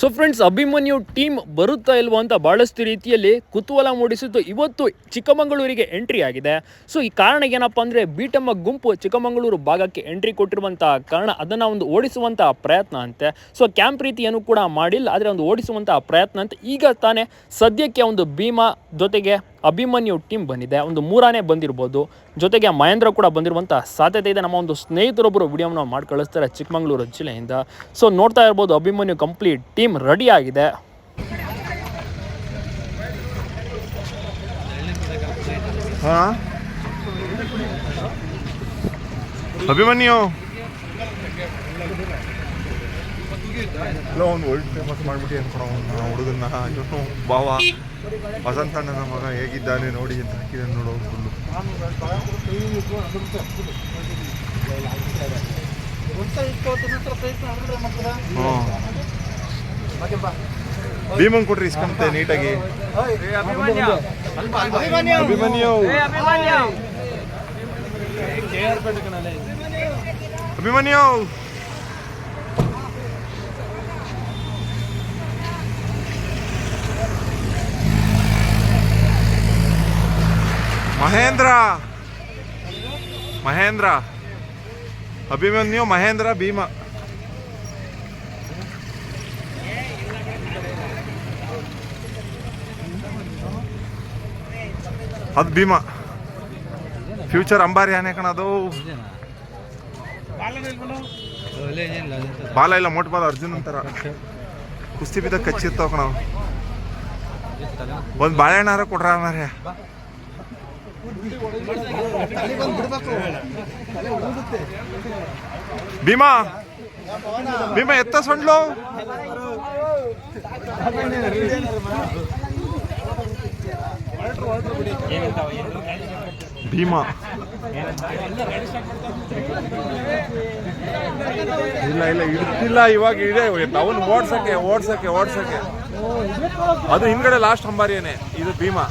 So friends Abhimanyu team ಬರುತ್ತಾ ಇಲ್ವೋ ಅಂತ ಬಹಳಷ್ಟು ರೀತಿಯಲ್ಲಿ ಕುತೂಹಲ ಮೂಡಿಸಿದ್ದು ಇವತ್ತು ಚಿಕ್ಕಮಗಳೂರಿಗೆ ಎಂಟ್ರಿ ಆಗಿದೆ. ಸೊ ಈ ಕಾರಣ ಏನಪ್ಪ ಅಂದರೆ ಬಿಟಮ್ಮ ಗುಂಪು ಚಿಕ್ಕಮಗಳೂರು ಭಾಗಕ್ಕೆ ಎಂಟ್ರಿ ಕೊಟ್ಟಿರುವಂಥ ಕಾರಣ ಅದನ್ನು ಒಂದು ಓಡಿಸುವಂಥ ಪ್ರಯತ್ನ ಅಂತೆ. ಸೊ ಕ್ಯಾಂಪ್ ರೀತಿಯನ್ನು ಕೂಡ ಮಾಡಿಲ್ಲ, ಆದರೆ ಒಂದು ಓಡಿಸುವಂಥ ಪ್ರಯತ್ನ ಅಂತ. ಈಗ ತಾನೇ ಸದ್ಯಕ್ಕೆ ಒಂದು ಭೀಮಾ ಜೊತೆಗೆ ಅಭಿಮನ್ಯು ಟೀಮ್ ಬಂದಿದೆ. ಒಂದು ಮೂರನೇ ಬಂದಿರ್ಬೋದು. ಜೊತೆಗೆ ಮಹೇಂದ್ರ ಕೂಡ ಬಂದಿರುವಂಥ ಸಾಧ್ಯತೆ ಇದೆ. ನಮ್ಮ ಒಂದು ಸ್ನೇಹಿತರೊಬ್ಬರು ವಿಡಿಯೋನ ಮಾಡಿ ಕಳಿಸ್ತಾರೆ ಚಿಕ್ಕಮಗಳೂರು ಜಿಲ್ಲೆಯಿಂದ. ಸೊ ನೋಡ್ತಾ ಇರ್ಬೋದು ಅಭಿಮನ್ಯು ಕಂಪ್ಲೀಟ್ ಟೀಮ್ ರೆಡಿ ಆಗಿದೆ. ಅಭಿಮನ್ಯು? ಇಲ್ಲ ಒಂದು ವರ್ಲ್ಡ್ ಫೇಮಸ್ ಮಾಡ್ಬಿಟ್ಟು ಅನ್ಕೊಳ ಹುಡುಗನ್ನ. ಇವನು ಬಾವ ವಸಂತಣ್ಣನ ಮಗ ಹೇಗಿದ್ದಾನೆ ನೋಡಿ ಅಂತ ಹಾಕಿದ್ದಾನೆ ನೋಡೋ ಫುಲ್ಲು ಭೀಮನ್ ಕೊಟ್ರಿ ಇಸ್ಕೊಂತೆ ನೀಟಾಗಿ. ಅಭಿಮನ್ಯು. ಅಭಿಮನ್ಯು. ಮಹೇಂದ್ರ. ಮಹೇಂದ್ರ. ಅಭಿಮನ್ಯು ಮಹೇಂದ್ರ ಭೀಮ. ಅದು ಭೀಮ. ಫ್ಯೂಚರ್ ಅಂಬಾರಿ ಆನೆ ಕಣದು ಬಾಲ ಇಲ್ಲ, ಮೋಟ್ ಬಾಲ ಅರ್ಜುನ್ ಅಂತಾರ. ಕುಸ್ತಿ ಬಿದ್ದ ಕಚ್ಚಿರ್ತಾವ ಕಣ ಒಂದ್ ಬಾಳೆಹಣ್ಣಾರ ಕೊಡ್ರ ಮಾರ್ಯ ಭೀಮಾ ಭೀಮಾ, ಎತ್ತ ಸೊಂಡ್ಲು? ಭೀಮಾ. ಇಲ್ಲ ಇಲ್ಲ ಇಡ್ತಿಲ್ಲ ಇವಾಗ ಇದೆ. ಅವನು ಓಡ್ಸಕ್ಕೆ ಓಡ್ಸಕ್ಕೆ ಓಡ್ಸಕ್ಕೆ. ಅದು ಹಿಂದ್ಗಡೆ ಲಾಸ್ಟ್ ಅಂಬಾರಿಯೇನೆ. ಇದು ಭೀಮಾ.